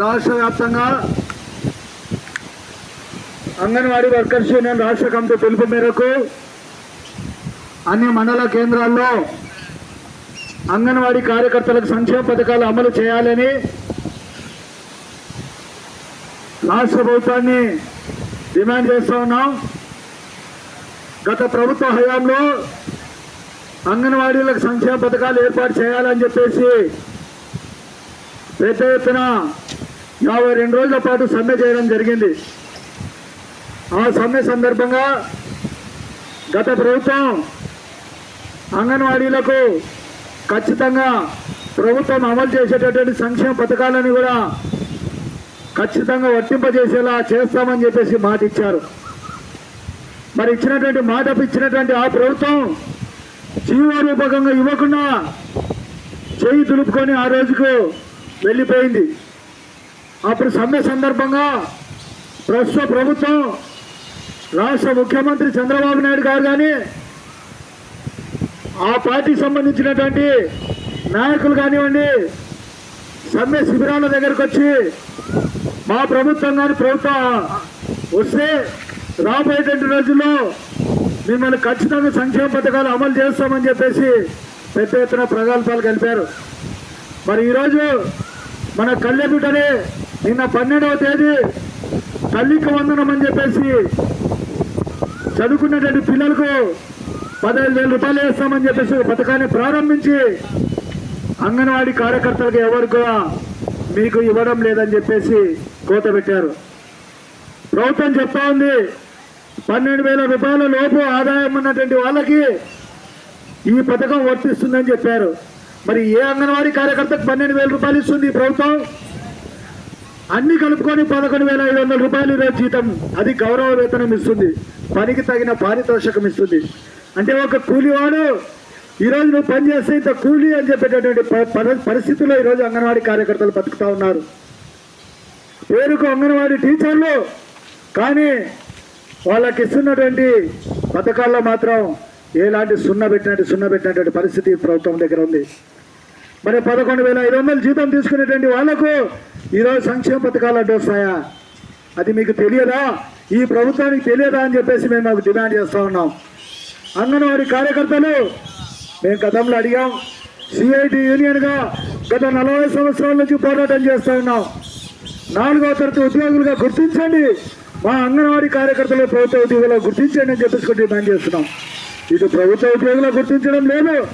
రాష్ట్ర వ్యాప్తంగా anganwadi workers union రాష్ట్ర కమిటీ పిలుపు మేరకు అన్ని మండల కేంద్రాల్లో అంగన్వాడీ కార్యకర్తలకు సంక్షేమ పథకాలు అమలు చేయాలని రాష్ట్ర ప్రభుత్వాన్ని డిమాండ్ చేస్తూ ఉన్నాం. గత ప్రభుత్వ హయాంలో అంగన్వాడీలకు సంక్షేమ పథకాలు ఏర్పాటు చేయాలని చెప్పేసి పెద్ద ఎత్తున యాభై రెండు రోజుల పాటు సమ్మె చేయడం జరిగింది. ఆ సమ్మె సందర్భంగా గత ప్రభుత్వం అంగన్వాడీలకు ఖచ్చితంగా ప్రభుత్వం అమలు చేసేటటువంటి సంక్షేమ పథకాలను కూడా ఖచ్చితంగా వర్తింపజేసేలా చేస్తామని చెప్పేసి మాట ఇచ్చారు మరి ఇచ్చినటువంటి మాట ఇచ్చినటువంటి ఆ ప్రభుత్వం జీవరూపకంగా ఇవ్వకుండా చేయి దులుపుకొని ఆ రోజుకు వెళ్ళిపోయింది. అప్పుడు సమ్మె సందర్భంగా ప్రస్తుత ప్రభుత్వం రాష్ట్ర ముఖ్యమంత్రి చంద్రబాబు నాయుడు గారు కానీ ఆ పార్టీకి సంబంధించినటువంటి నాయకులు కానివ్వండి సమ్మె శిబిరాల దగ్గరకు వచ్చి మా ప్రభుత్వం కానీ ప్రభుత్వం వస్తే రాబోయేటువంటి రోజుల్లో మిమ్మల్ని ఖచ్చితంగా సంక్షేమ పథకాలు అమలు చేస్తామని చెప్పేసి పెద్ద ఎత్తున ప్రగల్భాలు కలిపారు. మరి ఈరోజు మన కళ్యాణుటనే నిన్న పన్నెండవ తేదీ తల్లికి వందనం అని చెప్పేసి చదువుకున్నటువంటి పిల్లలకు పదహైదు వేల రూపాయలు వేస్తామని చెప్పేసి పథకాన్ని ప్రారంభించి అంగన్వాడీ కార్యకర్తలకు ఎవరు కూడా మీకు ఇవ్వడం లేదని చెప్పేసి కోత పెట్టారు. ప్రభుత్వం చెప్తా ఉంది పన్నెండు వేల రూపాయల లోపు ఆదాయం ఉన్నటువంటి వాళ్ళకి ఈ పథకం వర్తిస్తుందని చెప్పారు. మరి ఏ అంగన్వాడీ కార్యకర్తకు పన్నెండు వేల రూపాయలు ఇస్తుంది ఈ ప్రభుత్వం? అన్ని కలుపుకొని పదకొండు వేల ఐదు వందల రూపాయలు ఈరోజు జీతం. అది గౌరవ వేతనం ఇస్తుంది. పనికి తగిన పారితోషికం ఇస్తుంది. అంటే ఒక కూలివాడు ఈరోజు నువ్వు పని చేస్తే ఇంత కూలి అని చెప్పేటటువంటి ప- పరిస్థితుల్లో ఈరోజు అంగన్వాడీ కార్యకర్తలు బతుకుతా ఉన్నారు. పేరుకు అంగన్వాడీ టీచర్లు కానీ వాళ్ళకి ఇస్తున్నటువంటి పథకాల్లో మాత్రం ఎలాంటి సున్న పెట్టినట్టు సున్న పెట్టినటువంటి పరిస్థితి ప్రభుత్వం దగ్గర ఉంది. మరి పదకొండు వేల ఐదు వందలు జీతం తీసుకునేటువంటి వాళ్ళకు ఈరోజు సంక్షేమ పథకాలు అడ్డు వస్తాయా అది మీకు తెలియదా? ఈ ప్రభుత్వానికి తెలియదా అని చెప్పేసి మేము మాకు డిమాండ్ చేస్తూ ఉన్నాం. అంగన్వాడీ కార్యకర్తలు మేము గతంలో అడిగాం. సిఐటి యూనియన్గా గత నలభై సంవత్సరాల నుంచి పోరాటం చేస్తూ ఉన్నాం. నాలుగో తరగతి ఉద్యోగులుగా గుర్తించండి. మా అంగన్వాడీ కార్యకర్తలు ప్రభుత్వ ఉద్యోగులు గుర్తించండి అని చెప్పేసి డిమాండ్ చేస్తున్నాం. ఇటు ప్రభుత్వ ఉద్యోగులు గుర్తించడం లేదు.